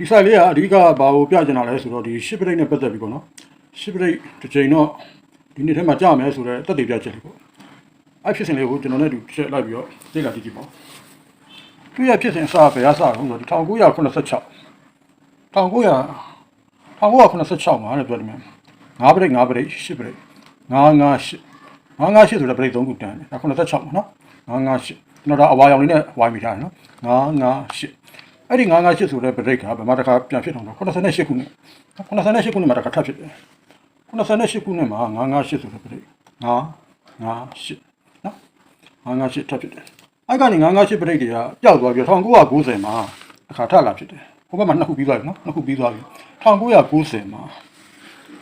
ဒီ site လေးကအဓိကဘာကိုပြချင်တာလဲဆိုတော့ဒီရှစ်ပရိတ်နဲ့ပတ်သက်ပြီးပေါ့နော်ရှစ်ပရိတ်တစ်ချိန်တော့ဒီနေ့ထဲမှာကြာမယ်ဆိုတော့တက်တည်ပြချက်လေးပေါ့အဲ့ဖြစ်စဉ်လေးကိုကျွန်တော်နဲ့တူချက်လိုက်ပြီးတော့လေ့လာကြည့်ကြည့်ပေါ့သူရဖြစ်စဉ်အစပဲအစတော့ဆိုဒီ1986 1900 1986မှာတဲ့ပြောတယ်မြန်9ပရိတ်9ပရိတ်10ပရိတ်958 958ဆိုတဲ့ပရိတ်3ခုတန်းတယ်ဒါ86ပေါ့နော်958ကျွန်တော်ဒါအဝါရောင်လေးနဲ့ဝိုင်းမိထားတယ်နော်958 အဲ့ဒီ958ဆိုတဲ့ပရိတ်ကဗမာတစ်ခါပြန်ဖြစ်တော့88ခုနှစ်88ခုနှစ်မှာတစ်ခါထပ်ဖြစ်တယ်88ခုနှစ်မှာ958ဆိုတဲ့ပရိတ်958နော်958ထပ်ဖြစ်တယ်အဲ့ကနေ958ပရိတ်တွေကပျောက်သွားပြီး1990မှာတစ်ခါထပ်လာဖြစ်တယ်ဟိုဘက်မှာနှစ်ခုပြီးသွားပြီနော်နှစ်ခုပြီးသွားပြီ1990မှာ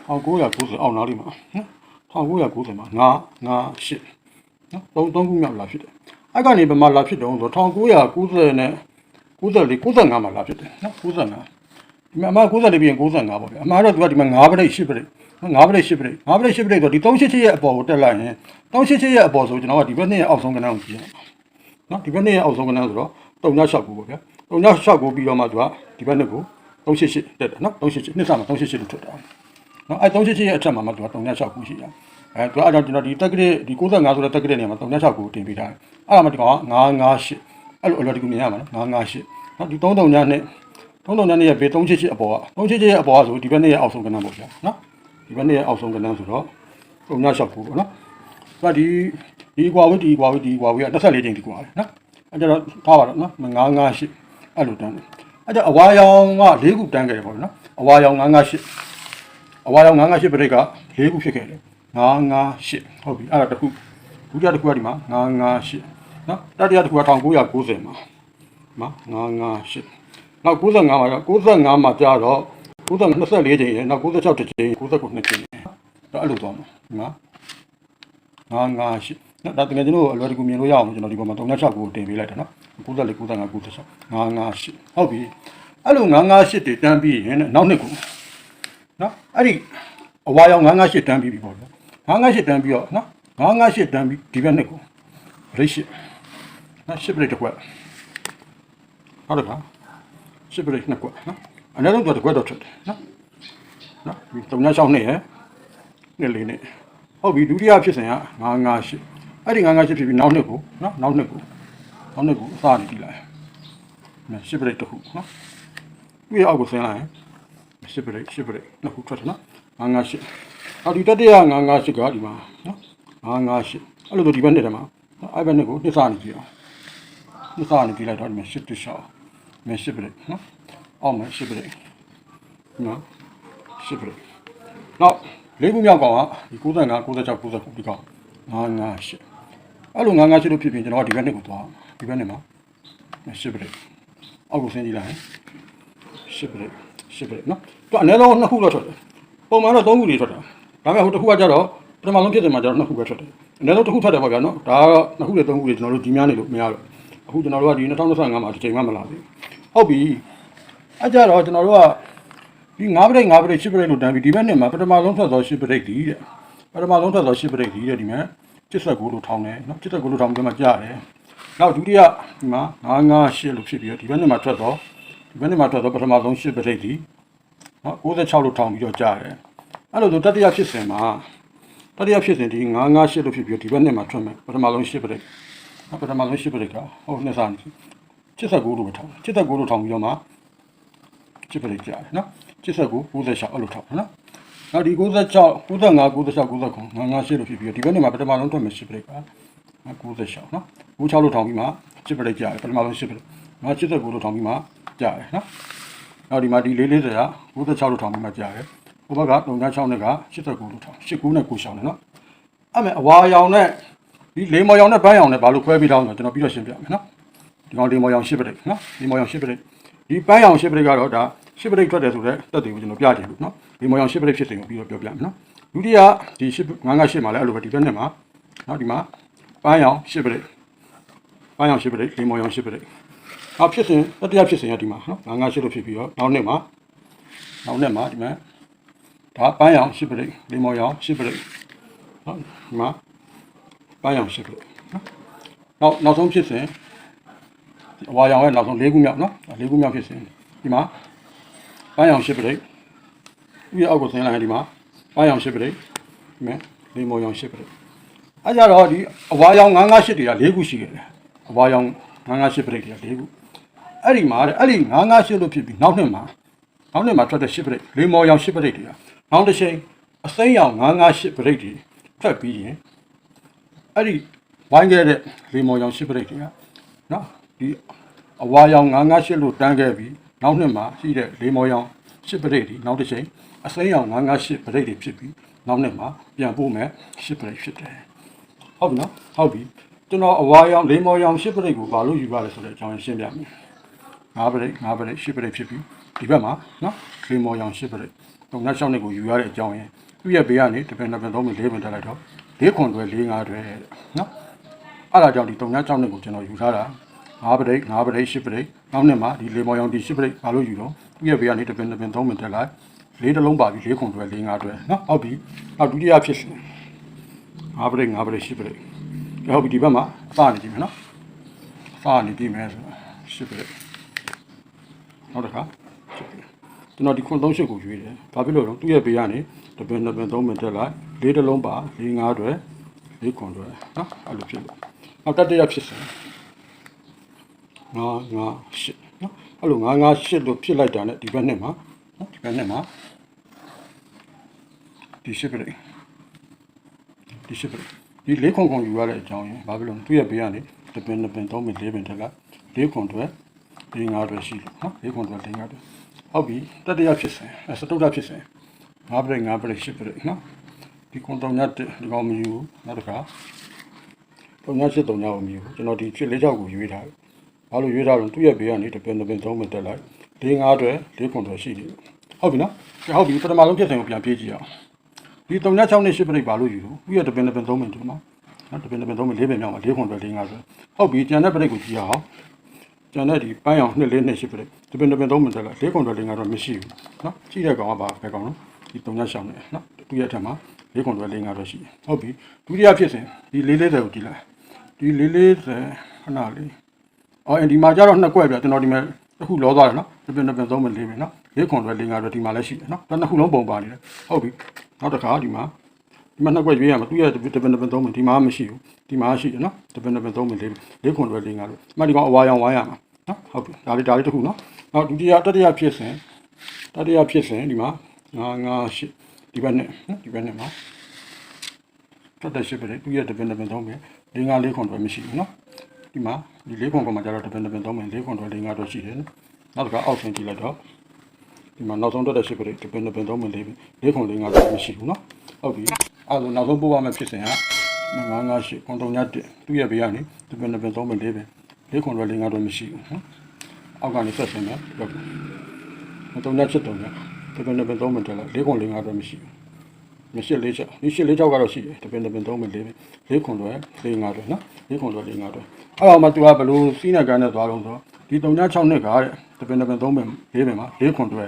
1990အောက်နားလေးမှာနော်1990မှာ9 98နော်သုံးသုံးခုမြောက်လာဖြစ်တယ်အဲ့ကနေဘယ်မှာလာဖြစ်တုံးဆို1990နဲ့ 94 95မှာလာဖြစ်တယ်နော်95ဒီမှာအမှ94ပြီးရင်95ပေါ့ဗျာအမှတော့သူကဒီမှာ9ပရိတ်10ပရိတ်နော်9ပရိတ်10ပရိတ်9ပရိတ်10ပရိတ်ဆိုဒီ388ရဲ့အပေါ်ကိုတက်လိုက်ရင်388ရဲ့အပေါ်ဆိုကျွန်တော်ကဒီဘက်နှစ်ရဲ့အောက်ဆုံးကဏ္ဍကိုကြည့်ရအောင်နော်ဒီဘက်နှစ်ရဲ့အောက်ဆုံးကဏ္ဍဆိုတော့369ပေါ့ဗျာ369ပြီးတော့မှသူကဒီဘက်နှစ်ကို388တက်တယ်နော်388နှစ်စမှာ388လို့ထွက်တာနော်အဲ388ရဲ့အထက်မှာမှသူက369ရှိတာအဲသူကအဲ့တော့ကျွန်တော်ဒီတက်ကရက်ဒီ95ဆိုတဲ့တက်ကရက်နေရာမှာ369ကိုတင်ပေးထားတယ်အဲ့ဒါမှဒီကောင်က958 အဲ့လိုအလော်တကူမြင်ရမှာနော်958နော်ဒီ33ညနဲ့33ညနဲ့ရဲ့ဘေး388အပေါ်က388ရဲ့အပေါ်ကဆိုဒီဘက်နှစ်ရဲ့အောက်ဆုံးကဏ္ဍပေါ့ဗျာနော်ဒီဘက်နှစ်ရဲ့အောက်ဆုံးကဏ္ဍဆိုတော့369ပေါ့နော်ဆိုတော့ဒီဒီကွာဝိဒီကွာဝိဒီကွာဝိက24ချိန်ဒီကွာလေနော်အဲ့ကြတော့ထားပါတော့နော်958အဲ့လိုတန်းတယ်အဲ့ကြအဝါရောင်က၄ခုတန်းခဲ့တယ်ပေါ့နော်အဝါရောင်958အဝါရောင်958ပြိတ်က၄ခုဖြစ်ခဲ့တယ်958ဟုတ်ပြီအဲ့ဒါတစ်ခုဒုတိယတစ်ခုကဒီမှာ958 နော်တတိယတစ်ခုက1990မှာမှာ958နောက်95မှာတော့95မှာကြာတော့90 24ချိန်ရယ်နောက်96တစ်ချိန်99နှစ်ချိန်တော့အဲ့လိုသွားမှာဒီမှာ958နော်ဒါတကယ်ကျွန်တော်အလွယ်တကူမြင်လို့ရအောင်ကျွန်တော်ဒီပေါ်မှာ36ကိုတင်ပေးလိုက်တယ်နော်94 95 96 958ဟုတ်ပြီအဲ့လို958တွေတန်းပြီးရင်နောက်နှစ်ခုနော်အဲ့ဒီအဝါရောင်958တန်းပြီးပြီပေါ့ဗျာ958တန်းပြီးတော့နော်958တန်းပြီးဒီဘက်နှစ်ကိုရိတ်ရှိ နော်ရှစ်ပရိတ်တစ်ခွက်ဟုတ်တယ်ကရှစ်ပရိတ်နှစ်ခွက်နော်အနည်းဆုံးတော့တစ်ခွက်တော့ထွက်တယ်နော်နော်ဒီ36နှစ်ရယ်နှစ်လေးနှစ်ဟုတ်ပြီဒုတိယဖြစ်စဉ်က958အဲ့ဒီ958ဖြစ်ပြီးနောက်နှစ်ကိုနော်နောက်နှစ်ကိုနောက်နှစ်ကိုအစားနေကြည့်လိုက်နော်ရှစ်ပရိတ်တစ်ခုနော်ပြီးအောက်ကိုဆင်းလိုက်ရင်ရှစ်ပရိတ်ရှစ်ပရိတ်နှစ်ခုထွက်တယ်နော်958အော်ဒီတတိယ958ကဒီမှာနော်958အဲ့လိုဆိုဒီဘက်နှစ်ထဲမှာနော်အဲ့ဘက်နှစ်ကိုနှစ်စားနေကြည့်အောင် နှစ်စားနေကြည့်လိုက်တော့ဒီမှာရှစ်တစ်ရှောင်းမဲရှစ်ပရိတ်နော်အောက်မှာရှစ်ပရိတ်နော်ရှစ်ပရိတ်နောက်လေးခုမြောက်ကောင်ကဒီ95 96 99ဒီကောင်958အဲ့လို958လို့ဖြစ်ပြီးကျွန်တော်ကဒီဘက်နှစ်ကိုသွားဒီဘက်နှစ်မှာရှစ်ပရိတ်အောက်ကိုဆင်းကြည့်လိုက်ရှစ်ပရိတ်ရှစ်ပရိတ်နော်သူအနည်းဆုံးနှစ်ခုတော့ထွက်တယ်ပုံမှန်တော့သုံးခုနေထွက်တာဒါပေမဲ့ဟိုတစ်ခုကကြတော့ပထမဆုံးဖြစ်တယ်မှာကျတော့နှစ်ခုပဲထွက်တယ်အနည်းဆုံးတစ်ခုထွက်တယ်ပေါ့ဗျာနော်ဒါကတော့နှစ်ခုနဲ့သုံးခုတွေကျွန်တော်တို့ကြီးများနေလို့မရတော့ အခုကျွန်တော်တို့ကဒီ2025မှာတစ်ချိန်မှမလာသေးဘူးဟုတ်ပြီအဲကြတော့ကျွန်တော်တို့ကဒီ9ပရိတ်9ပရိတ်10ပရိတ်လို့တန်းပြီးဒီဘက်နှစ်မှာပထမဆုံးထွက်သော10ပရိတ်ဒီတဲ့ပထမဆုံးထွက်သော10ပရိတ်ဒီတဲ့ဒီမှာ79လို့ထောင်းတယ်နော်79လို့ထောင်းပြီးမှကြားတယ်နောက်ဒုတိယဒီမှာ958လို့ဖြစ်ပြီးတော့ဒီဘက်နှစ်မှာထွက်သောဒီဘက်နှစ်မှာထွက်သောပထမဆုံး10ပရိတ်ဒီနော်96လို့ထောင်းပြီးတော့ကြားတယ်အဲ့လိုဆိုတတိယဖြစ်စဉ်မှာတတိယဖြစ်စဉ်ဒီ958လို့ဖြစ်ပြီးတော့ဒီဘက်နှစ်မှာထွက်မယ်ပထမဆုံး10ပရိတ်နော် ပထမဆုံး10ပရိတ်ကဟုတ်နှစ်စားနေ79လို့ပဲထောင်း79လို့ထောင်းပြီးတော့မှ10ပရိတ်ကြားတယ်နော်89 96အဲ့လိုထောက်နော်နောက်ဒီ96 95 96 99 98လို့ဖြစ်ပြီးတော့ဒီဘက်နေ့မှာပထမဆုံးထွက်မယ်10ပရိတ်က96နော်96လို့ထောင်ပြီးမှ10ပရိတ်ကြားတယ်ပထမဆုံး10ပရိတ်နောက်89လို့ထောင်ပြီးမှကြားတယ်နော်နောက်ဒီမှာဒီ440က96လို့ထောင်ပြီးမှကြားတယ်ဟိုဘက်က36နဲ့က89လို့ထောင်89နဲ့9ရှောင်းတယ်နော်အဲ့မဲ့အဝါရောင်နဲ့ ဒီလေမော်ရောင်နဲ့ပန်းရောင်နဲ့ဘာလို့ခွဲပြီးတောင်းဆိုကျွန်တော်ပြီးတော့ရှင်းပြမယ်နော်ဒီကောင်လေမော်ရောင်10ပရိတ်နော်လေမော်ရောင်10ပရိတ်ဒီပန်းရောင်10ပရိတ်ကတော့ဒါရှစ်ပရိတ်ထွက်တယ်ဆိုတော့တက်တယ်ကိုကျွန်တော်ပြချင်လို့နော်ဒီမောင်အောင်ရှစ်ပရိတ်ဖြစ်တယ်ကိုပြီးတော့ပြောပြမယ်နော်ဒုတိယဒီရှစ်ငါးငါးရှစ်မှာလည်းအဲ့လိုပဲဒီဘက်နဲ့မှာနော်ဒီမှာပန်းရောင်ရှစ်ပရိတ်ပန်းရောင်ရှစ်ပရိတ်ဒီမောင်အောင်ရှစ်ပရိတ်နောက်ဖြစ်စဉ်တတိယဖြစ်စဉ်ရဒီမှာနော်ငါးငါးရှစ်လို့ဖြစ်ပြီးတော့နောက်နှစ်မှာနောက်နှစ်မှာဒီမှာဒါပန်းရောင်ရှစ်ပရိတ်ဒီမောင်ရောင်ရှစ်ပရိတ်နော်ဒီမှာ ပန်းရောင်ရှစ်ပရိတ်နော်နောက်နောက်ဆုံးဖြစ်စဉ်အဝါရောင်ရဲ့နောက်ဆုံး၄ခုမြောက်နော်၄ခုမြောက်ဖြစ်စဉ်ဒီမှာပန်းရောင်ရှစ်ပရိတ်ဒီအောက်ကိုဆင်းလိုက်ရင်ဒီမှာပန်းရောင်ရှစ်ပရိတ်ဒီမဲ့လေမော်ရောင်ရှစ်ပရိတ်အဲကြတော့ဒီအဝါရောင်998တွေက၄ခုရှိခဲ့တယ်အဝါရောင်998ပရိတ်တွေက၄ခုအဲ့ဒီမှာတဲ့အဲ့ဒီ998လို့ဖြစ်ပြီးနောက်နှစ်မှာနောက်နှစ်မှာထွက်တဲ့ရှစ်ပရိတ်လေမော်ရောင်ရှစ်ပရိတ်တွေကနောက်တစ်ချိန်အစိမ်းရောင်998ပရိတ်တွေဖက်ပြီးရင် အဲ့ဒီဝိုင်းခဲ့တဲ့လေမော်ရောင်ရှစ်ပရိတ်တွေကနော်ဒီအဝါရောင်998လို့တန်းခဲ့ပြီးနောက်နှစ်မှာရှိတဲ့လေးမော်ရောင်10ပရိတ်ဒီနောက်တစ်ချိန်အစိမ်းရောင်998ပရိတ်တွေဖြစ်ပြီးနောက်နှစ်မှာပြန်ပို့မယ်10ပရိတ်ဖြစ်တယ်ဟုတ်ပြီနော်ဟုတ်ပြီကျွန်တော်အဝါရောင်လေးမော်ရောင်10ပရိတ်ကိုဘာလို့ယူရလဲဆိုတဲ့အကြောင်းရှင်းပြမယ်9ပရိတ်9ပရိတ်10ပရိတ်ဖြစ်ပြီးဒီဘက်မှာနော်လေးမော်ရောင်10ပရိတ်တုံနှက်6နှစ်ကိုယူရတဲ့အကြောင်းရင်းသူ့ရဲ့ဘေးကနေတပင်တပင်3မိ4ပင်တက်လိုက်တော့ ၄ခွန်တွဲ၄5တွဲတဲ့နော်အဲ့ဒါကြောင့်ဒီတုံနှက်6နှစ်ကိုကျွန်တော်ယူထားတာ၅ပရိတ်၅ပရိတ်၈ပရိတ်နောက်နှစ်မှာဒီလေမောင်ရောင်ဒီ၈ပရိတ်ဘာလို့ယူတော့သူ့ရဲ့ဘေးကနေတပင်တပင်သုံးပင်တက်လိုက်လေးတစ်လုံးပါပြီလေးခုတွဲလေးငါတွဲနော်ဟုတ်ပြီနောက်ဒုတိယဖြစ်စဉ်၅ပရိတ်၅ပရိတ်၈ပရိတ်ဟုတ်ပြီဒီဘက်မှာအစနေကြည့်မယ်နော်အစနေကြည့်မယ်ဆို၈ပရိတ်နောက်တစ်ခါ၈ပရိတ်ကျွန်တော်ဒီခွန်း၃ရှစ်ကိုရွေးတယ်ဘာဖြစ်လို့လဲသူ့ရဲ့ဘေးကနေ တပင်တပင်သုံးပင်တက်လိုက်လေးတစ်လုံးပါလေးငါတွဲလေးခွန်တွဲနော်အဲ့လိုဖြစ်လို့နောက်တတိယဖြစ်စဉ်9 9 8နော်အဲ့လို9 9 8လို့ဖြစ်လိုက်တာ ਨੇ ဒီဘက်နှစ်မှာနော်ဒီဘက်နှစ်မှာဒီရှစ်ပရိဒီရှစ်ပရိဒီလေးခွန်ခွန်ယူရတဲ့အကြောင်းရင်းဘာဖြစ်လို့လဲသူ့ရဲ့ဘေးကနေတပင်တပင်သုံးပင်လေးပင်ထက်ကလေးခွန်တွေဒီငါတွေရှိလို့နော်လေးခွန်တွေလေးငါတွေဟုတ်ပြီတတိယဖြစ်စဉ်အဲစတုတ္တဖြစ်စဉ် ငါးပရိငါးပရိရှစ်ပရိနော်ဒီခွန်တောင်ညတ်ဒီကောင်မယူနောက်တစ်ခါတောင်ညတ်ရှစ်တောင်ညတ်ကိုမယူကျွန်တော်ဒီချစ်လေးချောက်ကိုယူထားတယ်ဘာလို့ရွေးထားလို့သူ့ရဲ့ဘေးကနေတပင်တပင်သုံးမတက်လိုက်၄၅အတွက်၄ခွန်အတွက်ရှိတယ်ဟုတ်ပြီနော်ဟုတ်ပြီပထမဆုံးဖြစ်စဉ်ကိုပြန်ပြေးကြည့်အောင်ဒီ3နဲ့6နဲ့10ပြိတ်ဘာလို့ယူလို့သူ့ရဲ့တပင်တပင်သုံးမတူမှာနော်တပင်တပင်သုံးမ၄ပင်မြောက်မှာ၄ခွန်အတွက်၄၅အတွက်ဟုတ်ပြီကျန်တဲ့ပြိတ်ကိုကြည့်အောင်ကျန်တဲ့ဒီပန်းရောင်2 4 2 10ပြိတ်တပင်တပင်သုံးမတက်လိုက်၄ခွန်အတွက်၄၅အတွက်မရှိဘူးနော်ကြည့်တဲ့ကောင်ကဘာပဲကောင်နော် ဒီ3နဲ့6နဲ့နော်သူ့ရဲ့အထက်မှာ၄ခွန်အတွက်၄၅အတွက်ရှိတယ်ဟုတ်ပြီဒုတိယဖြစ်စဉ်ဒီ၄40ကိုကြည့်လိုက်ဒီ၄40ခဏလေးအော်ဒီမှာကျတော့နှစ်ကွက်ပြကျွန်တော်ဒီမှာတစ်ခုလောသွားတယ်နော်တစ်ပင်တစ်ပင်သုံးပင်လေးပင်နော်လေးခွန်တွေလေးငါတွေဒီမှာလည်းရှိတယ်နော်ဒါနှစ်ခုလုံးပုံပါနေတယ်ဟုတ်ပြီနောက်တစ်ခါဒီမှာဒီမှာနှစ်ကွက်ရွေးရမှာသူရဲ့တစ်ပင်တစ်ပင်သုံးပင်ဒီမှာမရှိဘူးဒီမှာရှိတယ်နော်တစ်ပင်တစ်ပင်သုံးပင်လေးလေးခွန်တွေလေးငါတွေဒီမှာဒီကောင်အဝါရောင်ဝိုင်းရမှာနော်ဟုတ်ပြီဒါလေးဒါလေးတစ်ခုနော်နောက်ဒုတိယတတိယဖြစ်စဉ်တတိယဖြစ်စဉ်ဒီမှာ ငါငါရှိဒီဘက်နဲ့နော်ဒီဘက်နဲ့မှာဖတ်တဲ့ရှိပဲသူရဲ့တစ်ပင်တစ်ပင်သုံးပင်လေးငါလေးခွန်တွေမရှိဘူးနော်ဒီမှာဒီလေးခွန်ကမှကျတော့တပင်တပင်သုံးပင်လေးခွန်တော့လေးငါတော့ရှိတယ်နော်နောက်တစ်ခါအောက်ဆင်းကြည့်လိုက်တော့ဒီမှာနောက်ဆုံးတက်တဲ့ရှိပရိတပင်တပင်သုံးပင်လေးပင်လေးခွန်လေးငါတော့မရှိဘူးနော်ဟုတ်ပြီအဲ့ဒါနောက်ဆုံးပို့ရမယ့်ဖြစ်စဉ်က9 9 8ခွန်တုံညတ်သူ့ရဲ့ဘေးကနေတပင်တပင်သုံးပင်လေးပင်လေးခွန်တော့လေးငါတော့မရှိဘူးနော်အောက်ကနေဆက်ဆင်းမယ်ဟုတ်ပြီတုံညတ်ချက်တုံည တ်တပင်တပင်သုံးပင်တက်လိုက်လေးခွန်လေးငါတော့မရှိဘူးမရှိလေးချက်ဒီရှိလေးချောက်ကတော့ရှိတယ်တပင်တပင်သုံးပင်လေးပင်လေးခွန်တော့လေးငါတော့နော်လေးခွန်တော့လေးငါတော့အဲ့တော့မှသူကဘလို့စီးနေကန်နဲ့သွားတော့ဆိုဒီ3.6နှစ်ကတဲ့တပင်တပင်3ပင်4ပင်မှာ4ခွန်တွဲ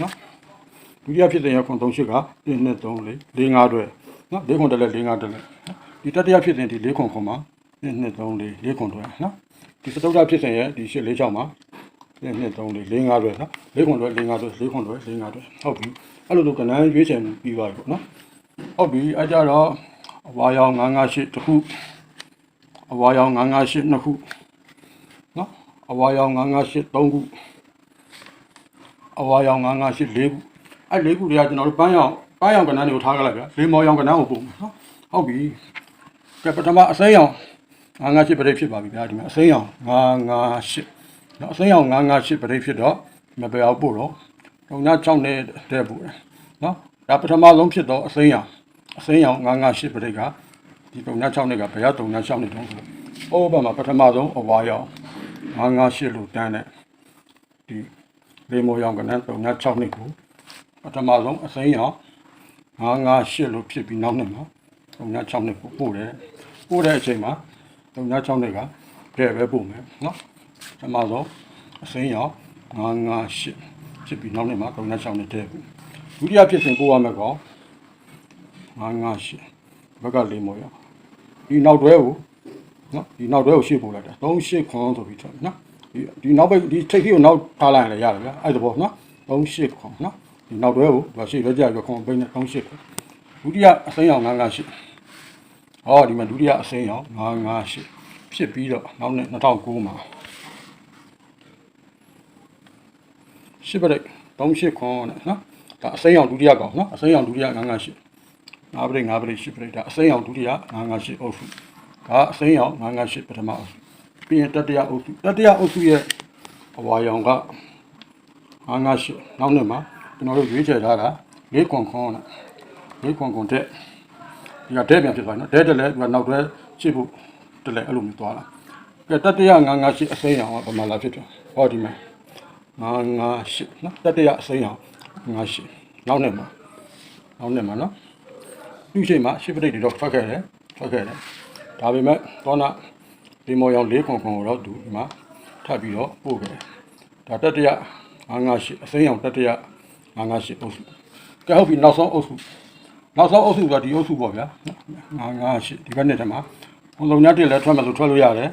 နော်ဒုတိယဖြစ်တဲ့ရခွန်38က1 2 3 4 4 5တွဲနော်4ခွန်တက်လဲ4 5တက်လဲဒီတတိယဖြစ်တဲ့ဒီ4ခွန်ခွန်မှာ1 2 3 4 4ခွန်တွဲနော်ဒီစတုတ္ထဖြစ်တဲ့ရဒီ8 4 6မှာ 1 2 3 4 4 5တွဲနော်4ခွန်တွဲ4 5တွဲ4ခွန်တွဲ4 5တွဲဟုတ်ပြီအဲ့လိုလိုကနန်းရွေးချယ်မှုပြီးသွားပြီပေါ့နော်ဟုတ်ပြီအဲ့ကြတော့အဝါရောင်958တခုအဝါရောင်958နှစ်ခုနော်အဝါရောင်958 3ခုအဝါရောင်958 4ခုအဲ့၄ခုတွေကကျွန်တော်တို့ပန်းရောင်ပန်းရောင်ကဏ္ဍတွေကိုထားကြလိုက်ဗျာလေးမော်ရောင်ကဏ္ဍကိုပုံမယ်နော်ဟုတ်ပြီကဲပထမအစိမ်းရောင်958ပြိဖြစ်ပါပြီဗျာဒီမှာအစိမ်းရောင်958 နော်အစိမ်းရောင်958ပြိဖြစ်တော့မပဲအောင်ပို့တော့တုံည6နဲ့တဲ့ပို့တယ်နော်ဒါပထမဆုံးဖြစ်တော့အစိမ်းရောင်အစိမ်းရောင်958ပြိကဒီတုံည6နှစ်ကဘယ်ရတုံည6နှစ်တုန်းဆိုဟိုဘက်မှာပထမဆုံးအဝါရောင်958လို့တန်းတဲ့ဒီလေမောရောင်ကနန်းတုံည6နှစ်ကိုပထမဆုံးအစိမ်းရောင်958လို့ဖြစ်ပြီးနောက်နှစ်မှာတုံည6နှစ်ကိုပို့တယ်ပို့တဲ့အချိန်မှာတုံည6နှစ်ကတဲ့ပဲပို့မယ်နော် ပထမဆုံးအစိမ်းရောင်958ဖြစ်ပြီးနောက်နှစ်မှာတုံည6နှစ်တဲ့ဒုတိယဖြစ်စဉ်ပို့ရမယ်ကော958ဘက်ကလေမောရောင်ဒီနောက်တွဲကိုနော်ဒီနောက်တွဲကိုရှေ့ပို့လိုက်တာ38ခွန်ဆိုပြီးထွက်နော်ဒီဒီနောက်ပိတ်ဒီထိပ်ကြီးကိုနောက်ထားလိုက်ရင်လည်းရတယ်ဗျာအဲ့ဒါပေါ့နော်38ခွန်နော်ဒီနောက်တွဲကိုသူကရှေ့ရွက်ကြရွက်ခွန်ပိန်းနဲ့38ခွန်ဒုတိယအစိမ်းရောင်958ဟောဒီမှာဒုတိယအစိမ်းရောင်958ဖြစ်ပြီးတော့နောက်နဲ့2009မှာ ရှစ်ပရိတ်38ခွန်နဲ့နော်ဒါအစိမ်းရောင်ဒုတိယကောင်နော်အစိမ်းရောင်ဒုတိယ958ငါးပရိတ်ငါးပရိတ်ရှစ်ပရိတ်ဒါအစိမ်းအောင်ဒုတိယ958အုပ်စုဒါအစိမ်းအောင်958ပထမအုပ်စုပြီးရင်တတိယအုပ်စုတတိယအုပ်စုရဲ့အဝါရောင်က958နောက်နှစ်မှာကျွန်တော်တို့ရွေးချယ်ထားတာ၄ခွန်ခွန်နဲ့၄ခွန်ခွန်တဲ့ဒီကတဲ့ပြန်ဖြစ်သွားနော်တဲ့တယ်လည်းဒီကနောက်တွဲရှစ်ဖို့တက်လည်းအဲ့လိုမျိုးသွားလာကဲတတိယ958အစိမ်းအောင်ကပမာလာဖြစ်တယ်ဟောဒီမှာ 958နော်တတိယအစိမ်းအောင်958နောက်နှစ်မှာနောက်နှစ်မှာနော်သူ့ချိန်မှာရှစ်ပရိတ်တွေတော့ထွက်ခဲ့တယ်ထွက်ခဲ့တယ်ဒါပေမဲ့သောနာဒီမော်ရောင်၄ခွန်ခွန်ကိုတော့သူဒီမှာထပ်ပြီးတော့ပို့ခဲ့တယ်ဒါတတိယ958အစိမ်းရောင်တတိယ958အုပ်စုကဲဟုတ်ပြီနောက်ဆုံးအုပ်စုနောက်ဆုံးအုပ်စုကဒီအုပ်စုပေါ့ဗျာ958ဒီဘက်နဲ့တည်းမှာဘုံလုံးညတက်လည်းထွက်မယ်ဆိုထွက်လို့ရတယ်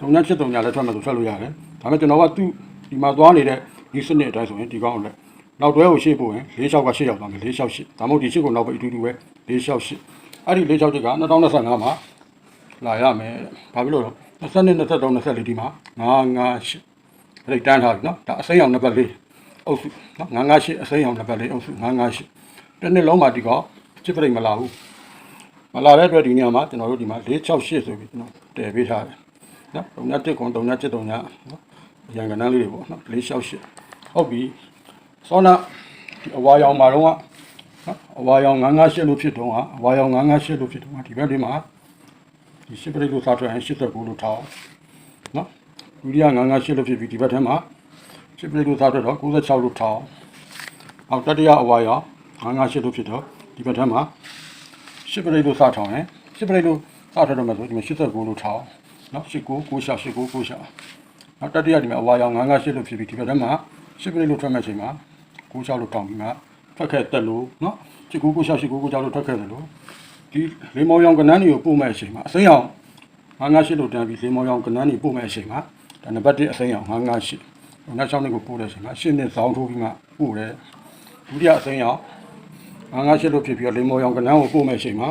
တုံညချစ်တုံညလည်းထွက်မယ်ဆိုထွက်လို့ရတယ်ဒါပေမဲ့ကျွန်တော်ကသူ့ ဒီမှာသွားနေတဲ့ဒီစနစ်အတိုင်းဆိုရင်ဒီကောင်းလည်းနောက်တွဲကိုရှေ့ပို့ရင်၄6ကရှေ့ရောက်သွားမယ်၄6 8ဒါမှမဟုတ်ဒီရှေ့ကိုနောက်ပဲအတူတူပဲ၄6 8အဲ့ဒီ၄6 8က2025မှာလာရမယ်ဘာဖြစ်လို့လဲ22 23 24ဒီမှာ958အဲ့ဒီတန်းထားပြီနော်ဒါအစိမ်းအောင်နံပါတ်၄အုပ်စုနော်958အစိမ်းအောင်နံပါတ်၄အုပ်စု958တစ်နှစ်လုံးမှာဒီကောချစ်ပရိတ်မလာဘူးမလာတဲ့အတွက်ဒီညမှာကျွန်တော်တို့ဒီမှာ468ဆိုပြီးကျွန်တော်တည်ပေးထားတယ်နော်3တက်ကွန်3တက်3ညနော် ရန်ကနန်းလေးတွေပေါ့နော်468ဟုတ်ပြီစောနာဒီအဝါရောင်မှာတော့ကနော်အဝါရောင်958လို့ဖြစ်တော့ကအဝါရောင်958လို့ဖြစ်တော့ဒီဘက်လေးမှာဒီရှစ်ပရိတ်လို့စားထွက်ရင်89လို့ထားအောင်နော်ဒုတိယ958လို့ဖြစ်ပြီးဒီဘက်ထဲမှာရှစ်ပရိတ်လို့စားထွက်တော့96လို့ထားအောင်အောက်တတိယအဝါရောင်958လို့ဖြစ်တော့ဒီဘက်ထဲမှာရှစ်ပရိတ်လို့စားထောင်ရင်ရှစ်ပရိတ်လို့စားထွက်တော့မှဆိုဒီမှာ89လို့ထားအောင်နော်89 96 89 96 နောက်တတိယဒီမှာအဝါရောင်958လို့ဖြစ်ပြီးဒီဘက်ထဲမှာရှစ်ပရိတ်လို့ထွက်မဲ့ချိန်မှာ96လို့ထောင်ပြီးမှထွက်ခဲ့တက်လို့နော်89 96 89 96လို့ထွက်ခဲ့တယ်လို့ဒီလေမောင်ရောင်ကနန်းတွေကိုပို့မဲ့အချိန်မှာအစိမ်းရောင်958လို့တန်းပြီးလေမောင်ရောင်ကနန်းတွေပို့မဲ့အချိန်မှာဒါနံပါတ်1အစိမ်းရောင်958နောက်6နှစ်ကိုပို့တဲ့အချိန်မှာရှင်းနဲ့ဇောင်းထိုးပြီးမှပို့တယ်ဒုတိယအစိမ်းရောင်958လို့ဖြစ်ပြီးတော့လေမောင်ရောင်ကနန်းကိုပို့မဲ့အချိန်မှာ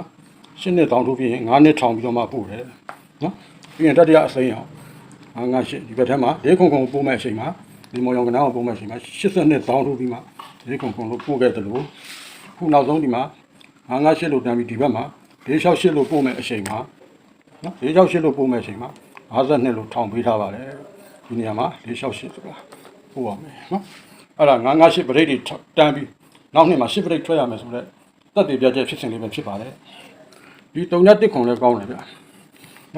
ရှင်းနဲ့ဇောင်းထိုးပြီးရင်9နှစ်ထောင်ပြီးတော့မှပို့တယ်နော်ပြီးရင်တတိယအစိမ်းရောင် 958ဒီဘက်ထဲမှာ၄ခုခုပို့မဲ့အချိန်မှာဒီမောင်ရောင်ကနန်းကိုပို့မဲ့အချိန်မှာ80နှစ်ဇောင်းထိုးပြီးမှ၄ခုခုလို့ပို့ခဲ့တယ်လို့ခုနောက်ဆုံးဒီမှာ958လို့တန်းပြီးဒီဘက်မှာ468လို့ပို့မဲ့အချိန်မှာနော်468လို့ပို့မဲ့အချိန်မှာ52လို့ထောင်ပေးထားပါတယ်ဒီနေရာမှာ468ဆိုတာပို့ရမယ်နော်အဲ့ဒါ958ပရိတ်တွေတန်းပြီးနောက်နှစ်မှာ10ပရိတ်ထွက်ရမယ်ဆိုတော့တက်တည်ပြချက်ဖြစ်စဉ်လေးပဲဖြစ်ပါတယ်ဒီတုံညတစ်ခွန်လည်းကောင်းတယ်ဗျာနော်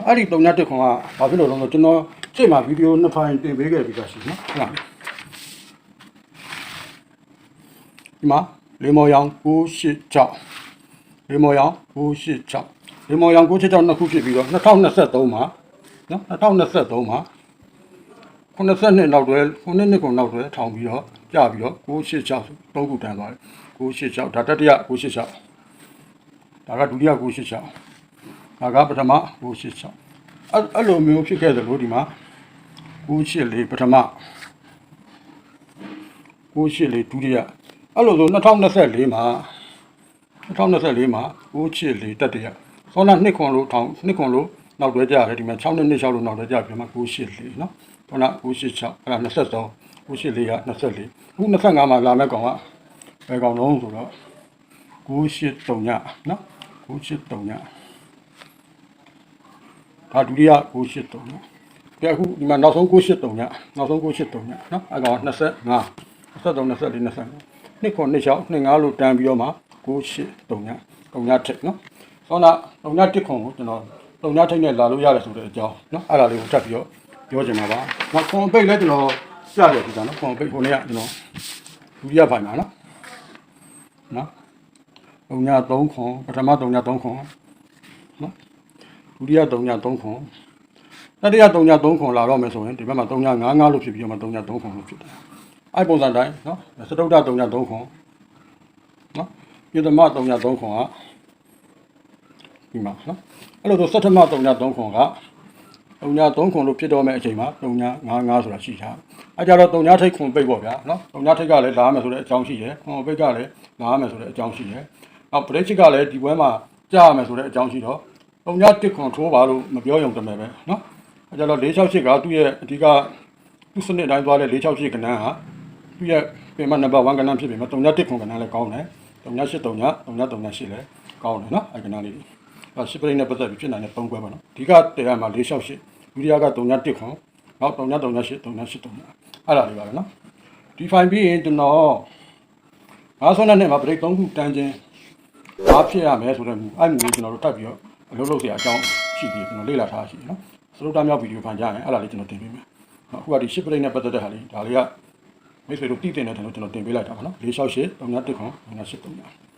အဲ့ဒီတုံညတစ်ခွန်ကဘာဖြစ်လို့လဲဆိုတော့ကျွန်တော်စိတ်မှာဗီဒီယိုနှစ်ဖိုင်တင်ပေးခဲ့ပြီးသားရှိနော်ဟုတ်လားဒီမှာလေမော်ရောင်986လေမော်ရောင်986လေမော်ရောင်986နှစ်ခုဖြစ်ပြီးတော့2023မှာနော်2023မှာ90နှစ်နောက်တွဲ9နှစ်ကုန်နောက်တွဲထောင်ပြီးတော့ကြပြီးတော့986သုံးခုတန်းသွားတယ်986ဒါတတိယ986ဒါကဒုတိယ986 ဒါကပထမ986အဲ့လိုမျိုးဖြစ်ခဲ့သလိုဒီမှာ984ပထမ984ဒုတိယအဲ့လိုဆို2024မှာ2024မှာ984တတိယဆောနာနှစ်ခွန်လို့ထောင်နှစ်ခွန်လို့နောက်တွဲကြရတယ်ဒီမှာ6နှစ်6လို့နောက်တွဲကြပြန်မှာ984နော်ဆောနာ986အဲ့ဒါ23 984က24ခု25မှာလာမဲ့ကောင်ကဘယ်ကောင်လုံးဆိုတော့983ညနော်983ည ဒါဒုတိယ983နော်ပြအခုဒီမှာနောက်ဆုံး983ညနောက်ဆုံး983ညနော်အကောင်25 23 24 25နှစ်ခွန်နှစ်ချောင်း25လို့တန်းပြီးတော့မှ983ည3ညထက်နော်ဆောင်းတာ3ည1ခွန်ကိုကျွန်တော်3ညထိုက်နဲ့လာလို့ရတယ်ဆိုတဲ့အကြောင်းနော်အဲ့ဒါလေးကိုထပ်ပြီးတော့ပြောချင်တာပါနောက်ခွန်ပိတ်လည်းကျွန်တော်ပြရပြီကနော်ခွန်ပိတ်ခွန်လေးကကျွန်တော်ဒုတိယပိုင်းမှာနော်နော်3ည3ခွန်ပထမ3ည3ခွန် ဒုတိယတုံည3ခွန်တတိယတုံည3ခွန်လာတော့မယ်ဆိုရင်ဒီဘက်မှာတုံည55လို့ဖြစ်ပြီးတော့မှတုံည3ခွန်လို့ဖြစ်တယ်။အဲ့ပုံစံတိုင်းနော်။စတုဒ္ဒတုံည3ခွန်နော်။ပြည်သမတုံည3ခွန်ကဒီမှာနော်။အဲ့လိုဆိုစတ္ထမတုံည3ခွန်က3ညာ3ခွန်လို့ဖြစ်တော့မဲ့အချိန်မှာ3ညာ55ဆိုတာရှိတာအဲကြတော့3ညာထိတ်ခွန်ပိတ်ပေါ့ဗျာနော်3ညာထိတ်ကလည်းလာမယ်ဆိုတဲ့အကြောင်းရှိတယ်ခွန်ပိတ်ကလည်းလာမယ်ဆိုတဲ့အကြောင်းရှိတယ်နောက် break ကလည်းဒီပွဲမှာကြာမယ်ဆိုတဲ့အကြောင်းရှိတော့ 3ညာ1ခွန်ထိုးပါလို့မပြောရုံတမယ်ပဲနော်အဲကြတော့468ကသူ့ရဲ့အဓိကသူ့စနစ်တိုင်းသွားတဲ့468ကဏ္ဍဟာသူ့ရဲ့ပြင်မနံပါတ်1ကဏ္ဍဖြစ်ပြီမှာ3ညာ1ခွန်ကဏ္ဍလည်းကောင်းတယ်3ညာ8 3ညာ3ညာ3ညာ8လည်းကောင်းတယ်နော်အဲကဏ္ဍလေးတွေအဲရှစ်ပရိတ်နဲ့ပတ်သက်ပြီးဖြစ်နိုင်တဲ့၃ခွဲပါနော်အဓိကတရားမှာ၄68ဒုတိယက3ည1ခွန်နောက်3ည3ည8 3ည8 3ညအဲ့ဒါလေးပါပဲနော်ဒီဖိုင်ပြီးရင်ကျွန်တော်ငါးဆွမ်းတဲ့နဲ့မှာပရိတ်၃ခုတန်းချင်းဘာဖြစ်ရမလဲဆိုတဲ့မူအဲ့မူကိုကျွန်တော်တို့ထပ်ပြီးတော့ အလုပ်လုပ်စရာအကြောင်းရှိသေးတယ်ကျွန်တော်လေ့လာထားရှိတယ်နော်စလုတ်တာမြောက်ဗီဒီယိုဖန်ကြားရင်အဲ့ဒါလေးကျွန်တော်တင်ပေးမယ်အခုကဒီ ship rate နဲ့ပတ်သက်တဲ့ဟာလေးဒါလေးကမိတ်ဆွေတို့တည်တင်တယ်ကျွန်တော်တင်ပေးလိုက်တာပါနော်၄68 39 10 39